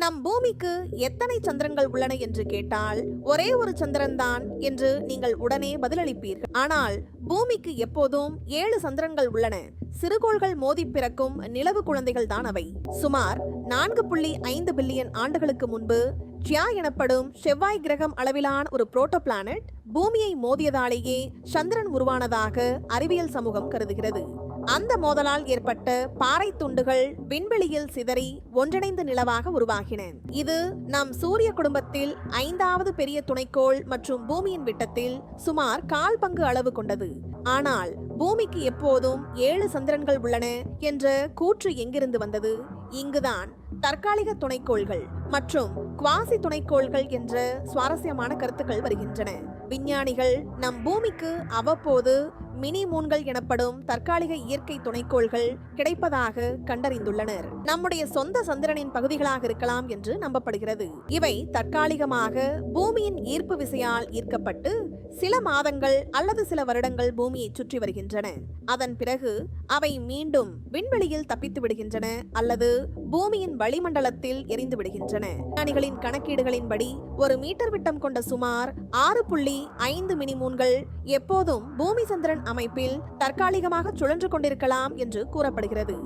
நம் பூமிக்கு எத்தனை சந்திரங்கள் உள்ளன என்று கேட்டால் ஒரே ஒரு சந்திரன்தான் என்று நீங்கள் உடனே பதிலளிப்பீர்கள். ஆனால் பூமிக்கு எப்போதும் ஏழு சந்திரங்கள் உள்ளன. சிறுகோள்கள் மோதி பிறக்கும் நிலவு குழந்தைகள் தான் அவை. சுமார் நான்கு புள்ளி ஐந்து பில்லியன் ஆண்டுகளுக்கு முன்பு ஜியா எனப்படும் செவ்வாய் கிரகம் அளவிலான ஒரு புரோட்டோ பிளானட் பூமியை மோதியதாலேயே சந்திரன் உருவானதாக அறிவியல் சமூகம் கருதுகிறது. அந்த மோதலால் ஏற்பட்ட பாறை துண்டுகள் விண்வெளியில் சிதறி ஒன்றிணைந்து நிலவாக உருவாகின. இது நம் சூரிய குடும்பத்தில் ஐந்தாவது பெரிய துணைக்கோள் மற்றும் பூமியின் விட்டத்தில் சுமார் கால் பங்கு அளவு கொண்டது. ஆனால் பூமிக்கு எப்போதும் ஏழு சந்திரன்கள் உள்ளன என்ற கூற்று எங்கிருந்து வந்தது? இங்குதான் தற்காலிக துணைக்கோள்கள் மற்றும் குவாசி துணைக்கோள்கள் என்ற சுவாரஸ்யமான கருத்துக்கள் வருகின்றன. விஞ்ஞானிகள் நம் பூமிக்கு அவ்வப்போது மினி மூன்கள் எனப்படும் தற்காலிக இயற்கை துணைக்கோள்கள் கிடைப்பதாக கண்டறிந்துள்ளனர். நம்முடைய சொந்த சந்திரனின் பகுதிகளாக இருக்கலாம் என்று நம்பப்படுகிறது. இவை தற்காலிகமாக பூமியின் ஈர்ப்பு விசையால் ஈர்க்கப்பட்டு சில மாதங்கள் அல்லது சில வருடங்கள் பூமியை சுற்றி வருகின்றன. அதன் பிறகு அவை மீண்டும் விண்வெளியில் தப்பித்து விடுகின்றன அல்லது பூமியின் வளிமண்டலத்தில் எரிந்து விடுகின்றன விஞ்ஞானிகளின் கணக்கீடுகளின்படி ஒரு மீட்டர் விட்டம் கொண்ட சுமார் ஆறு புள்ளி ஐந்து மினிமூன்கள் எப்போதும் பூமி சந்திரன் அமைப்பில் தற்காலிகமாக சுழன்று கொண்டிருக்கலாம் என்று கூறப்படுகிறது.